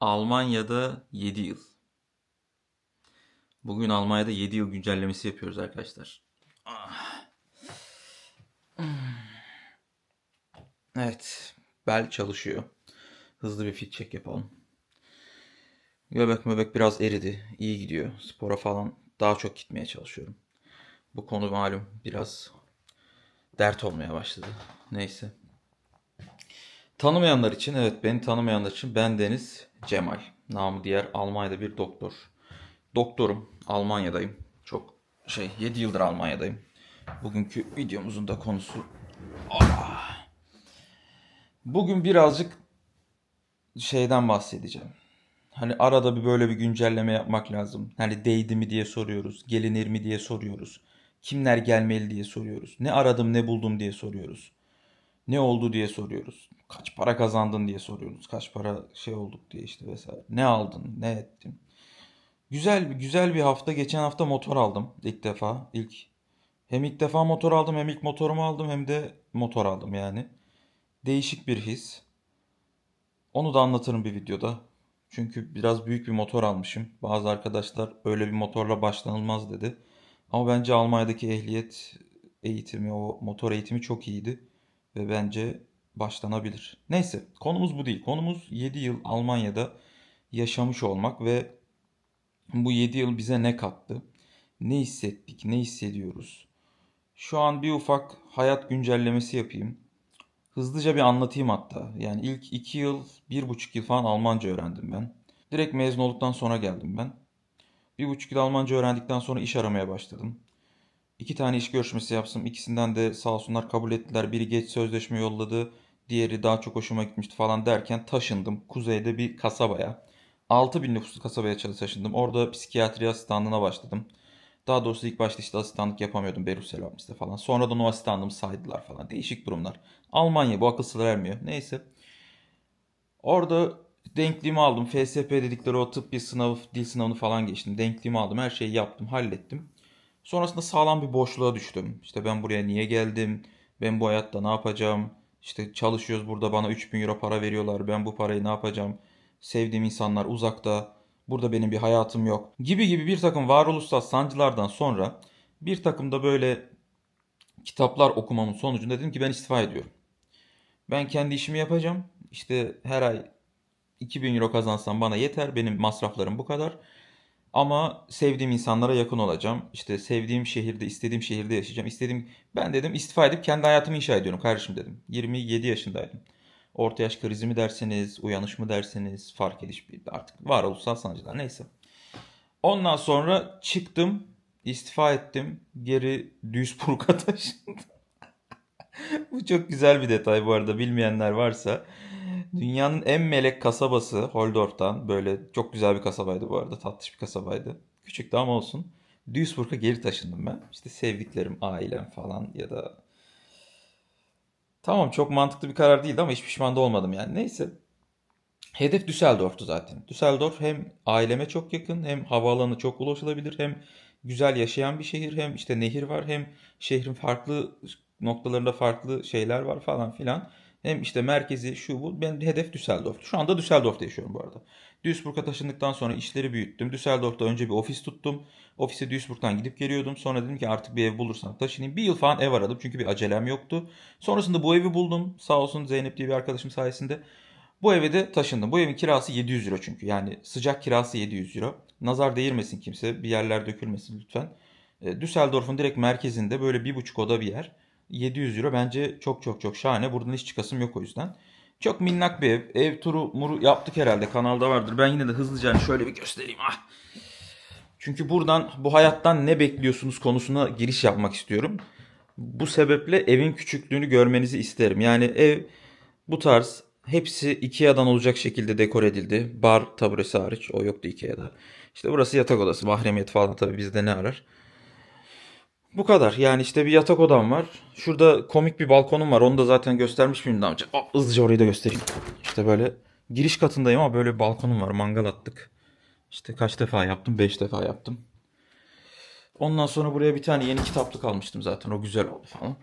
Almanya'da 7 yıl. Bugün Almanya'da 7 yıl güncellemesi yapıyoruz arkadaşlar. Ah. Evet. Bel çalışıyor. Hızlı bir fit check yapalım. Göbek möbek biraz eridi. İyi gidiyor. Spora falan daha çok gitmeye çalışıyorum. Bu konu malum biraz dert olmaya başladı. Neyse. Tanımayanlar için, evet beni tanımayanlar için ben Deniz Cemal. Namı diğer Almanya'da bir doktor. Doktorum. Almanya'dayım. Çok şey 7 yıldır Almanya'dayım. Bugünkü videomuzun da konusu! Bugün birazcık şeyden bahsedeceğim. Hani arada bir böyle bir güncelleme yapmak lazım. Hani değdi mi diye soruyoruz. Gelinir mi diye soruyoruz. Kimler gelmeli diye soruyoruz. Ne aradım ne buldum diye soruyoruz. Ne oldu diye soruyoruz. Kaç para kazandın diye soruyoruz. Kaç para şey olduk diye işte vesaire. Ne aldın, ne ettin. Güzel bir güzel bir hafta. Geçen hafta motor aldım ilk defa. İlk hem ilk defa motor aldım hem ilk motorumu aldım hem de motor aldım yani. Değişik bir his. Onu da anlatırım bir videoda. Çünkü biraz büyük bir motor almışım. Bazı arkadaşlar öyle bir motorla başlanılmaz dedi. Ama bence Almanya'daki ehliyet eğitimi, o motor eğitimi çok iyiydi. Ve bence başlanabilir. Neyse konumuz bu değil. Konumuz 7 yıl Almanya'da yaşamış olmak ve bu 7 yıl bize ne kattı? Ne hissettik? Ne hissediyoruz? Şu an bir ufak hayat güncellemesi yapayım. Hızlıca bir anlatayım hatta. Yani ilk 2 yıl, 1,5 yıl falan Almanca öğrendim ben. Direkt mezun olduktan sonra geldim ben. 1,5 yıl Almanca öğrendikten sonra iş aramaya başladım. İki tane iş görüşmesi yaptım. İkisinden de sağ olsunlar kabul ettiler. Biri geç sözleşme yolladı. Diğeri daha çok hoşuma gitmişti falan derken taşındım. Kuzeyde bir kasabaya. 6000 nüfuslu kasabaya taşındım. Orada psikiyatri asistanlığına başladım. Daha doğrusu ilk başta işte asistanlık yapamıyordum Berusselamiste falan. Sonradan o asistanlığımı saydılar falan. Değişik durumlar. Almanya bu akıl sır ermiyor. Neyse. Orada denkliğimi aldım. FSP dedikleri o tıbbi sınav, dil sınavını falan geçtim. Denkliğimi aldım. Her şeyi yaptım, hallettim. Sonrasında sağlam bir boşluğa düştüm. İşte ben buraya niye geldim? Ben bu hayatta ne yapacağım? İşte çalışıyoruz burada bana 3000 euro para veriyorlar. Ben bu parayı ne yapacağım? Sevdiğim insanlar uzakta. Burada benim bir hayatım yok. Gibi gibi bir takım varoluşsal sancılardan sonra bir takım da böyle kitaplar okumamın sonucunda dedim ki ben istifa ediyorum. Ben kendi işimi yapacağım. İşte her ay 2000 euro kazansam bana yeter. Benim masraflarım bu kadar. Ama sevdiğim insanlara yakın olacağım. İşte sevdiğim şehirde, istediğim şehirde yaşayacağım. İstediğim ben dedim istifa edip kendi hayatımı inşa ediyorum kardeşim dedim. 27 yaşındaydım. Orta yaş krizi mi derseniz, uyanış mı derseniz fark ediş bir artık varoluşsal sancılar neyse. Ondan sonra çıktım, istifa ettim. Geri Duisburg'a taşındım. Bu çok güzel bir detay bu arada bilmeyenler varsa. Dünyanın en melek kasabası Holdorf'tan böyle çok güzel bir kasabaydı bu arada tatlış bir kasabaydı. Küçüktü ama olsun. Duisburg'a geri taşındım ben. İşte sevdiklerim, ailem falan ya da Tamam çok mantıklı bir karar değildi ama hiç pişman da olmadım yani. Neyse. Hedef Düsseldorf'tu zaten. Düsseldorf hem aileme çok yakın hem havaalanı çok ulaşılabilir hem güzel yaşayan bir şehir hem işte nehir var hem şehrin farklı noktalarında farklı şeyler var falan filan. Hem işte merkezi şu bu. Benim hedef Düsseldorf. Şu anda Düsseldorf'ta yaşıyorum bu arada. Duisburg'a taşındıktan sonra işleri büyüttüm. Düsseldorf'ta önce bir ofis tuttum. Ofise Duisburg'dan gidip geliyordum. Sonra dedim ki artık bir ev bulursam taşınayım. Bir yıl falan ev aradım çünkü bir acelem yoktu. Sonrasında bu evi buldum. Sağ olsun Zeynep diye bir arkadaşım sayesinde. Bu eve de taşındım. Bu evin kirası 700 euro çünkü. Yani sıcak kirası 700 euro. Nazar değirmesin kimse. Bir yerler dökülmesin lütfen. E, Düsseldorf'un direkt merkezinde böyle bir buçuk oda bir yer. 700 euro bence çok çok çok şahane. Buradan hiç çıkasım yok o yüzden. Çok minnak bir ev. Ev turu muru yaptık herhalde. Kanalda vardır. Ben yine de hızlıca hani şöyle bir göstereyim. Ah. Çünkü buradan bu hayattan ne bekliyorsunuz konusuna giriş yapmak istiyorum. Bu sebeple evin küçüklüğünü görmenizi isterim. Yani ev bu tarz hepsi Ikea'dan olacak şekilde dekor edildi. Bar taburesi hariç. O yoktu Ikea'da. İşte burası yatak odası. Mahremiyet falan tabii bizde ne arar. Bu kadar. Yani işte bir yatak odam var. Şurada komik bir balkonum var. Onu da zaten göstermiş miyim daha önce? Hızlıca orayı da göstereyim. İşte böyle giriş katındayım ama böyle bir balkonum var. Mangal attık. İşte kaç defa yaptım? 5 defa yaptım. Ondan sonra buraya bir tane yeni kitaplık almıştım zaten. O güzel oldu falan.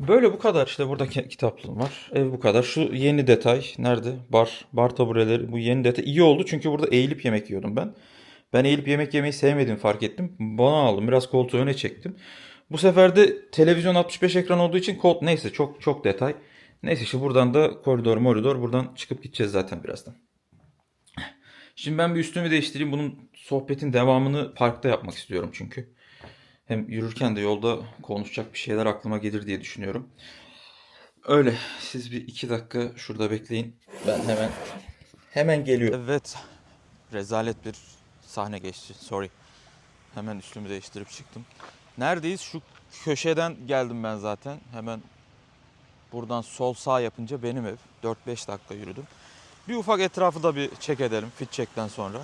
Böyle bu kadar işte burada ki- kitaplığım var. Ev bu kadar. Şu yeni detay nerede? Bar, bar tabureleri. Bu yeni detay iyi oldu çünkü burada eğilip yemek yiyordum ben. Ben eğilip yemek yemeyi sevmediğimi fark ettim. Bana aldım. Biraz koltuğu öne çektim. Bu sefer de televizyon 65 ekran olduğu için kolt neyse çok çok detay. Neyse işte buradan da koridor moridor buradan çıkıp gideceğiz zaten birazdan. Şimdi ben bir üstümü değiştireyim. Bunun sohbetin devamını parkta yapmak istiyorum çünkü. Hem yürürken de yolda konuşacak bir şeyler aklıma gelir diye düşünüyorum. Öyle. Siz bir iki dakika şurada bekleyin. Ben hemen hemen geliyorum. Evet. Rezalet bir sahne geçti. Sorry. Hemen üstümü değiştirip çıktım. Neredeyiz? Şu köşeden geldim ben zaten. Hemen buradan sol sağ yapınca benim ev. 4-5 dakika yürüdüm. Bir ufak etrafı da bir çek edelim fit check'ten sonra.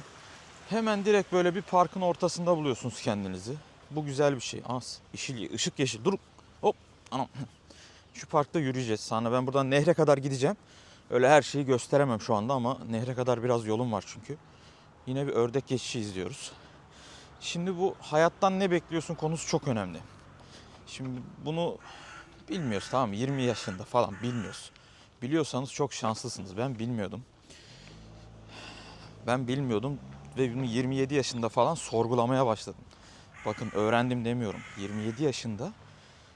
Hemen direkt böyle bir parkın ortasında buluyorsunuz kendinizi. Bu güzel bir şey. Az. Yeşil, ışık yeşil. Dur. Hop. Anam. Şu parkta yürüyeceğiz. Sonra ben buradan nehre kadar gideceğim. Öyle her şeyi gösteremem şu anda ama nehre kadar biraz yolum var çünkü. Yine bir ördek geçişi izliyoruz. Şimdi bu hayattan ne bekliyorsun konusu çok önemli. Şimdi bunu bilmiyoruz tamam mı? 20 yaşında falan bilmiyoruz. Biliyorsanız çok şanslısınız. Ben bilmiyordum. Ben bilmiyordum ve bunu 27 yaşında falan sorgulamaya başladım. Bakın öğrendim demiyorum. 27 yaşında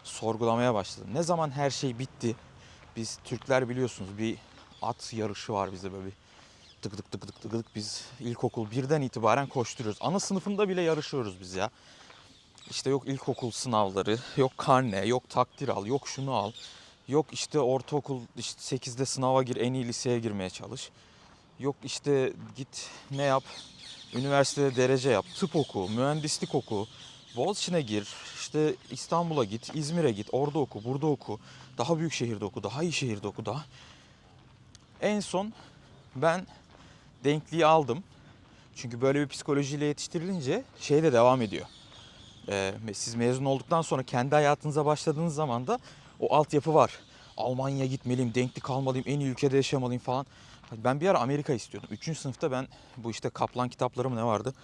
sorgulamaya başladım. Ne zaman her şey bitti? Biz Türkler biliyorsunuz bir at yarışı var bizde böyle bir tık tık tık tık tık tık biz ilkokul birden itibaren koşturuyoruz. Ana sınıfında bile yarışıyoruz biz ya. İşte yok ilkokul sınavları, yok karne, yok takdir al, yok şunu al. Yok işte ortaokul işte 8'de sınava gir, en iyi liseye girmeye çalış. Yok işte git ne yap, üniversitede derece yap, tıp oku, mühendislik oku, Boğaziçi'ne gir, işte İstanbul'a git, İzmir'e git, orada oku, burada oku, daha büyük şehirde oku, daha iyi şehirde oku, daha. En son ben denkliği aldım. Çünkü böyle bir psikolojiyle yetiştirilince şey de devam ediyor. Ee, siz mezun olduktan sonra kendi hayatınıza başladığınız zaman da o altyapı var. Almanya'ya gitmeliyim, denklik almalıyım, en iyi ülkede yaşamalıyım falan. Ben bir ara Amerika istiyordum. Üçüncü sınıfta ben bu işte Kaplan kitaplarım ne vardı?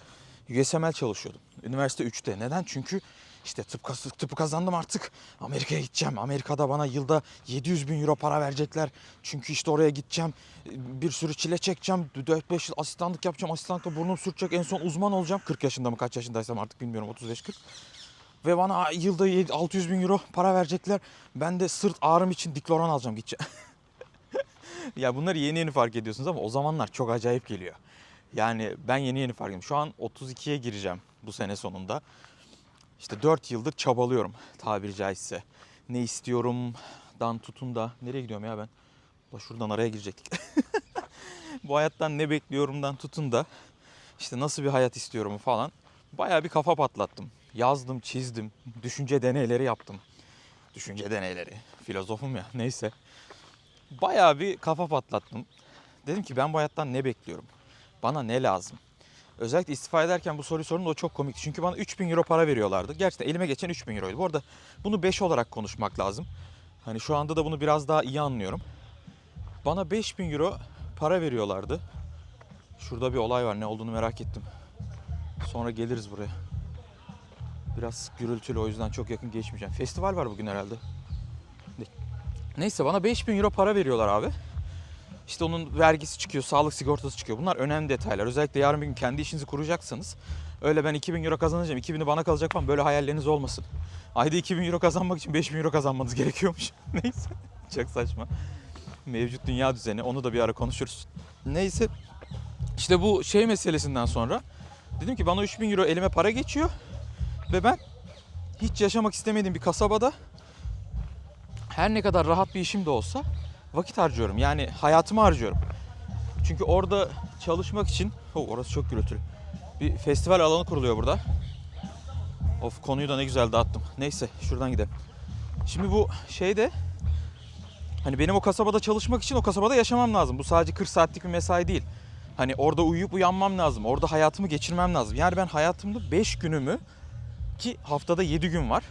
USML çalışıyordum. Üniversite 3'te. Neden? Çünkü işte tıp, kaz- tıpı kazandım artık. Amerika'ya gideceğim. Amerika'da bana yılda 700 bin euro para verecekler. Çünkü işte oraya gideceğim. Bir sürü çile çekeceğim. 4-5 yıl asistanlık yapacağım. Asistanlıkta burnum sürtecek. En son uzman olacağım. 40 yaşında mı kaç yaşındaysam artık bilmiyorum. 35-40. Ve bana yılda 7 600 bin euro para verecekler. Ben de sırt ağrım için dikloran alacağım gideceğim. ya bunları yeni yeni fark ediyorsunuz ama o zamanlar çok acayip geliyor. Yani ben yeni yeni fark ediyorum. Şu an 32'ye gireceğim bu sene sonunda. İşte 4 yıldır çabalıyorum tabiri caizse. Ne istiyorumdan tutun da nereye gidiyorum ya ben? Ulan şuradan araya girecektik. bu hayattan ne bekliyorumdan tutun da işte nasıl bir hayat istiyorum falan. Bayağı bir kafa patlattım. Yazdım, çizdim, düşünce deneyleri yaptım. Düşünce deneyleri. Filozofum ya neyse. Bayağı bir kafa patlattım. Dedim ki ben bu hayattan ne bekliyorum? Bana ne lazım? Özellikle istifa ederken bu soruyu sorun o çok komik. Çünkü bana 3000 euro para veriyorlardı. Gerçekten elime geçen 3000 euroydu. Bu arada bunu 5 olarak konuşmak lazım. Hani şu anda da bunu biraz daha iyi anlıyorum. Bana 5000 euro para veriyorlardı. Şurada bir olay var. Ne olduğunu merak ettim. Sonra geliriz buraya. Biraz gürültülü o yüzden çok yakın geçmeyeceğim. Festival var bugün herhalde. Ne- Neyse bana 5000 euro para veriyorlar abi. İşte onun vergisi çıkıyor, sağlık sigortası çıkıyor. Bunlar önemli detaylar. Özellikle yarın bir gün kendi işinizi kuracaksanız öyle ben 2000 euro kazanacağım, 2000'i bana kalacak falan böyle hayalleriniz olmasın. Ayda 2000 euro kazanmak için 5000 euro kazanmanız gerekiyormuş. Neyse çok saçma. Mevcut dünya düzeni onu da bir ara konuşuruz. Neyse işte bu şey meselesinden sonra dedim ki bana 3000 euro elime para geçiyor ve ben hiç yaşamak istemediğim bir kasabada her ne kadar rahat bir işim de olsa vakit harcıyorum. Yani hayatımı harcıyorum. Çünkü orada çalışmak için... Oh, orası çok gürültülü. Bir festival alanı kuruluyor burada. Of konuyu da ne güzel dağıttım. Neyse şuradan gidelim. Şimdi bu şeyde... Hani benim o kasabada çalışmak için o kasabada yaşamam lazım. Bu sadece 40 saatlik bir mesai değil. Hani orada uyuyup uyanmam lazım. Orada hayatımı geçirmem lazım. Yani ben hayatımda 5 günümü ki haftada 7 gün var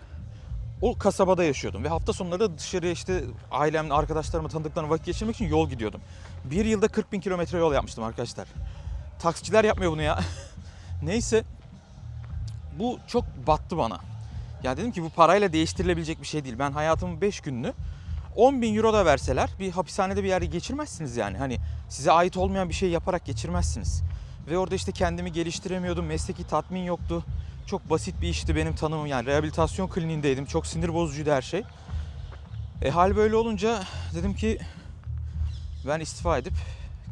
o kasabada yaşıyordum ve hafta sonları da dışarıya işte ailemle, arkadaşlarımla, tanıdıklarımla vakit geçirmek için yol gidiyordum. Bir yılda 40 bin kilometre yol yapmıştım arkadaşlar. Taksiciler yapmıyor bunu ya. Neyse bu çok battı bana. Ya dedim ki bu parayla değiştirilebilecek bir şey değil. Ben hayatımın 5 gününü 10 bin euro da verseler bir hapishanede bir yerde geçirmezsiniz yani. Hani size ait olmayan bir şey yaparak geçirmezsiniz. Ve orada işte kendimi geliştiremiyordum. Mesleki tatmin yoktu. Çok basit bir işti benim tanımım. Yani rehabilitasyon kliniğindeydim. Çok sinir bozucuydu her şey. E hal böyle olunca dedim ki ben istifa edip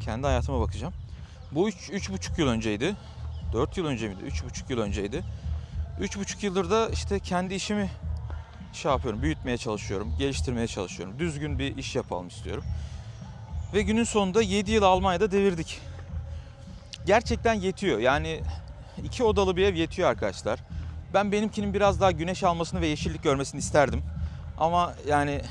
kendi hayatıma bakacağım. Bu 3 üç, üç buçuk yıl önceydi. 4 yıl önce miydi? 3,5 yıl önceydi. 3,5 yıldır da işte kendi işimi şey yapıyorum, büyütmeye çalışıyorum, geliştirmeye çalışıyorum. Düzgün bir iş yapalım istiyorum. Ve günün sonunda 7 yıl Almanya'da devirdik. Gerçekten yetiyor. Yani iki odalı bir ev yetiyor arkadaşlar. Ben benimkinin biraz daha güneş almasını ve yeşillik görmesini isterdim. Ama yani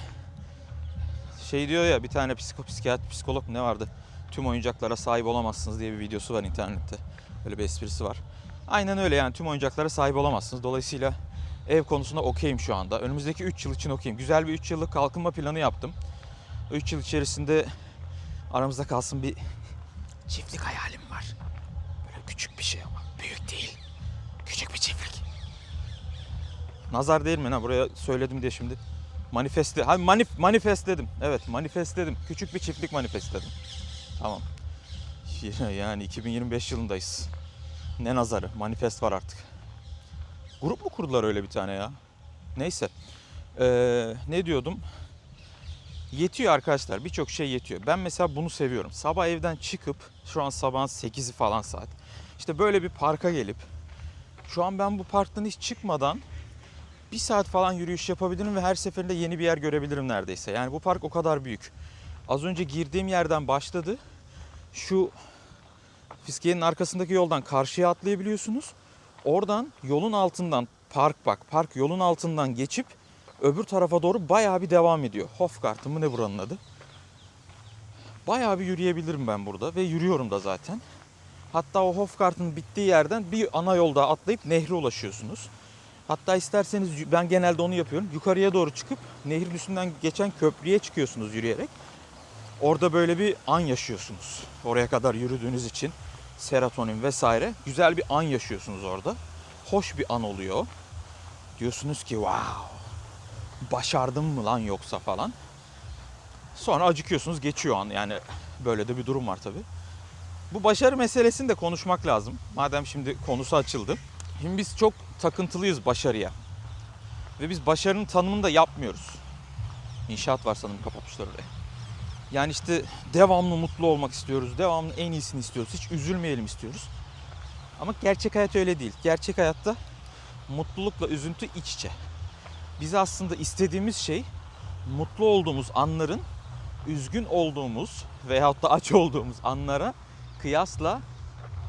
şey diyor ya bir tane psikopsikiyat, psikolog ne vardı? Tüm oyuncaklara sahip olamazsınız diye bir videosu var internette. Öyle bir esprisi var. Aynen öyle yani tüm oyuncaklara sahip olamazsınız. Dolayısıyla ev konusunda okeyim şu anda. Önümüzdeki 3 yıl için okeyim. Güzel bir 3 yıllık kalkınma planı yaptım. 3 yıl içerisinde aramızda kalsın bir çiftlik hayalim var. Böyle küçük bir şey ama büyük değil. Küçük bir çiftlik. Nazar değil mi? Ha, buraya söyledim diye şimdi. Manifesti. Ha manif manifest dedim. Evet manifest dedim. Küçük bir çiftlik manifest dedim. Tamam. Yani 2025 yılındayız. Ne nazarı? Manifest var artık. Grup mu kurdular öyle bir tane ya? Neyse. Ee, ne diyordum? Yetiyor arkadaşlar. Birçok şey yetiyor. Ben mesela bunu seviyorum. Sabah evden çıkıp şu an sabahın 8'i falan saat. İşte böyle bir parka gelip şu an ben bu parktan hiç çıkmadan bir saat falan yürüyüş yapabilirim ve her seferinde yeni bir yer görebilirim neredeyse. Yani bu park o kadar büyük. Az önce girdiğim yerden başladı. Şu Fiskiye'nin arkasındaki yoldan karşıya atlayabiliyorsunuz. Oradan yolun altından park bak park yolun altından geçip öbür tarafa doğru bayağı bir devam ediyor. Hofgarten mı ne buranın adı? Bayağı bir yürüyebilirim ben burada ve yürüyorum da zaten. Hatta o Hofgarten'ın bittiği yerden bir ana yolda atlayıp nehre ulaşıyorsunuz. Hatta isterseniz ben genelde onu yapıyorum. Yukarıya doğru çıkıp nehrin üstünden geçen köprüye çıkıyorsunuz yürüyerek. Orada böyle bir an yaşıyorsunuz. Oraya kadar yürüdüğünüz için serotonin vesaire güzel bir an yaşıyorsunuz orada. Hoş bir an oluyor. Diyorsunuz ki wow başardım mı lan yoksa falan. Sonra acıkıyorsunuz geçiyor an yani böyle de bir durum var tabi. Bu başarı meselesini de konuşmak lazım. Madem şimdi konusu açıldı. Şimdi biz çok takıntılıyız başarıya. Ve biz başarının tanımını da yapmıyoruz. İnşaat var sanırım kapatmışlar orayı. Yani işte devamlı mutlu olmak istiyoruz. Devamlı en iyisini istiyoruz. Hiç üzülmeyelim istiyoruz. Ama gerçek hayat öyle değil. Gerçek hayatta mutlulukla üzüntü iç içe. Biz aslında istediğimiz şey mutlu olduğumuz anların üzgün olduğumuz veyahut da aç olduğumuz anlara kıyasla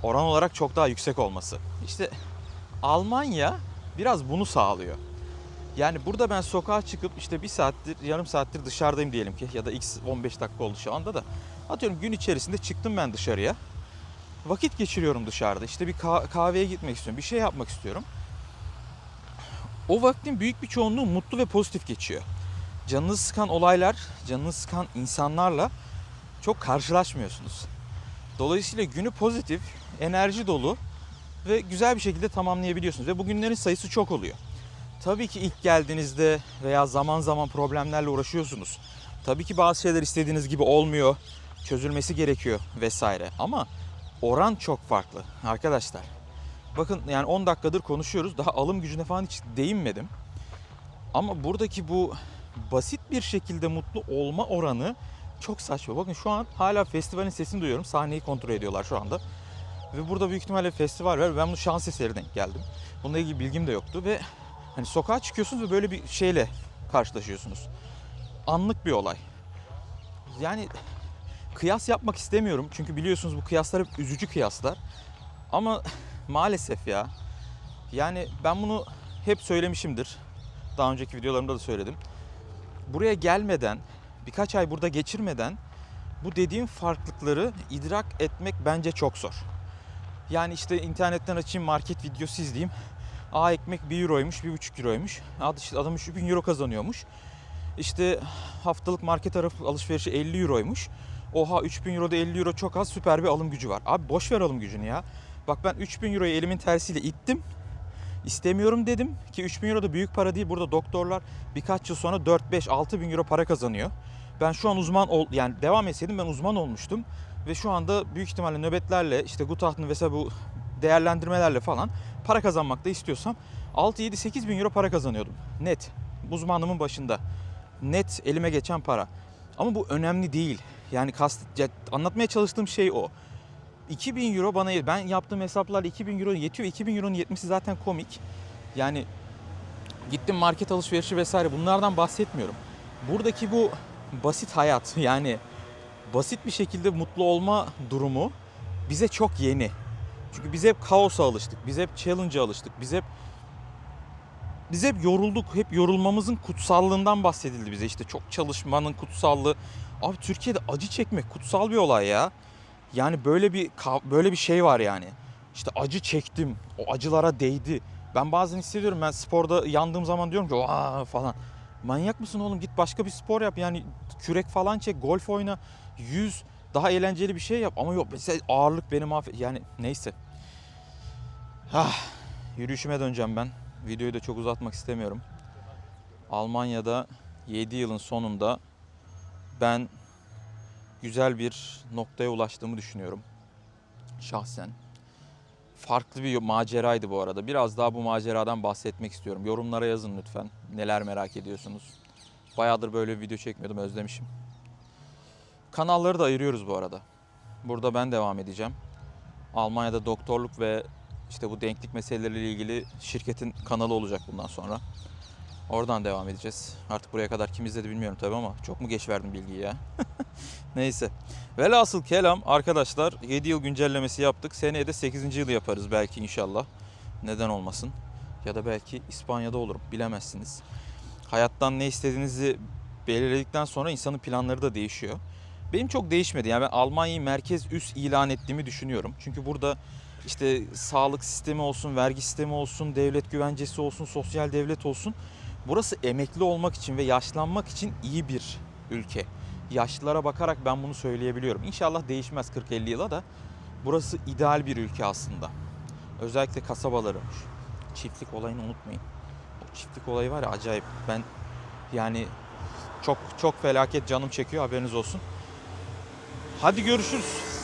oran olarak çok daha yüksek olması. İşte Almanya biraz bunu sağlıyor. Yani burada ben sokağa çıkıp işte bir saattir, yarım saattir dışarıdayım diyelim ki ya da x 15 dakika oldu şu anda da. Atıyorum gün içerisinde çıktım ben dışarıya. Vakit geçiriyorum dışarıda. İşte bir kah- kahveye gitmek istiyorum. Bir şey yapmak istiyorum. O vaktin büyük bir çoğunluğu mutlu ve pozitif geçiyor. Canınızı sıkan olaylar, canınızı sıkan insanlarla çok karşılaşmıyorsunuz. Dolayısıyla günü pozitif, enerji dolu ve güzel bir şekilde tamamlayabiliyorsunuz. Ve bu günlerin sayısı çok oluyor. Tabii ki ilk geldiğinizde veya zaman zaman problemlerle uğraşıyorsunuz. Tabii ki bazı şeyler istediğiniz gibi olmuyor, çözülmesi gerekiyor vesaire. Ama oran çok farklı arkadaşlar. Bakın yani 10 dakikadır konuşuyoruz. Daha alım gücüne falan hiç değinmedim. Ama buradaki bu basit bir şekilde mutlu olma oranı çok saçma. Bakın şu an hala festivalin sesini duyuyorum. Sahneyi kontrol ediyorlar şu anda. Ve burada büyük ihtimalle festival var. Ben bunu şans eseri denk geldim. Bununla ilgili bilgim de yoktu ve hani sokağa çıkıyorsunuz ve böyle bir şeyle karşılaşıyorsunuz. Anlık bir olay. Yani kıyas yapmak istemiyorum. Çünkü biliyorsunuz bu kıyaslar hep üzücü kıyaslar. Ama maalesef ya. Yani ben bunu hep söylemişimdir. Daha önceki videolarımda da söyledim. Buraya gelmeden, birkaç ay burada geçirmeden bu dediğim farklılıkları idrak etmek bence çok zor. Yani işte internetten açayım market videosu izleyeyim. Aa ekmek 1 euroymuş, 1,5 euroymuş. Adam 3000 euro kazanıyormuş. İşte haftalık market alışverişi 50 euroymuş. Oha 3000 euroda 50 euro çok az süper bir alım gücü var. Abi boş ver alım gücünü ya. Bak ben 3000 euroyu elimin tersiyle ittim. İstemiyorum dedim ki 3000 euro da büyük para değil. Burada doktorlar birkaç yıl sonra 4, 5, 6 bin euro para kazanıyor. Ben şu an uzman ol yani devam etseydim ben uzman olmuştum. Ve şu anda büyük ihtimalle nöbetlerle işte Gutacht'ın vesaire bu değerlendirmelerle falan para kazanmak da istiyorsam 6, 7, 8 bin euro para kazanıyordum. Net. Uzmanlığımın başında. Net elime geçen para. Ama bu önemli değil. Yani kast, ya anlatmaya çalıştığım şey o. 2000 euro bana ben yaptığım hesaplarla 2000 euro yetiyor. 2000 euronun yetmesi zaten komik. Yani gittim market alışverişi vesaire bunlardan bahsetmiyorum. Buradaki bu basit hayat yani basit bir şekilde mutlu olma durumu bize çok yeni. Çünkü biz hep kaosa alıştık. Biz hep challenge'a alıştık. Biz hep biz hep yorulduk. Hep yorulmamızın kutsallığından bahsedildi bize. İşte çok çalışmanın kutsallığı. Abi Türkiye'de acı çekmek kutsal bir olay ya. Yani böyle bir böyle bir şey var yani. İşte acı çektim. O acılara değdi. Ben bazen hissediyorum ben sporda yandığım zaman diyorum ki Aa! falan. Manyak mısın oğlum git başka bir spor yap. Yani kürek falan çek, golf oyna, yüz daha eğlenceli bir şey yap. Ama yok mesela ağırlık beni mahvet. Yani neyse. Ah, yürüyüşüme döneceğim ben. Videoyu da çok uzatmak istemiyorum. Almanya'da 7 yılın sonunda ben güzel bir noktaya ulaştığımı düşünüyorum. Şahsen. Farklı bir maceraydı bu arada. Biraz daha bu maceradan bahsetmek istiyorum. Yorumlara yazın lütfen. Neler merak ediyorsunuz. Bayağıdır böyle bir video çekmiyordum özlemişim. Kanalları da ayırıyoruz bu arada. Burada ben devam edeceğim. Almanya'da doktorluk ve işte bu denklik meseleleriyle ilgili şirketin kanalı olacak bundan sonra. Oradan devam edeceğiz. Artık buraya kadar kim izledi bilmiyorum tabii ama çok mu geç verdim bilgiyi ya. Neyse. Velhasıl kelam arkadaşlar 7 yıl güncellemesi yaptık. Seneye de 8. yılı yaparız belki inşallah. Neden olmasın. Ya da belki İspanya'da olurum bilemezsiniz. Hayattan ne istediğinizi belirledikten sonra insanın planları da değişiyor. Benim çok değişmedi. Yani ben Almanya'yı merkez üs ilan ettiğimi düşünüyorum. Çünkü burada işte sağlık sistemi olsun, vergi sistemi olsun, devlet güvencesi olsun, sosyal devlet olsun. Burası emekli olmak için ve yaşlanmak için iyi bir ülke. Yaşlılara bakarak ben bunu söyleyebiliyorum. İnşallah değişmez 40-50 yıla da. Burası ideal bir ülke aslında. Özellikle kasabaları. Çiftlik olayını unutmayın. O çiftlik olayı var ya acayip. Ben yani çok çok felaket canım çekiyor haberiniz olsun. Hadi görüşürüz.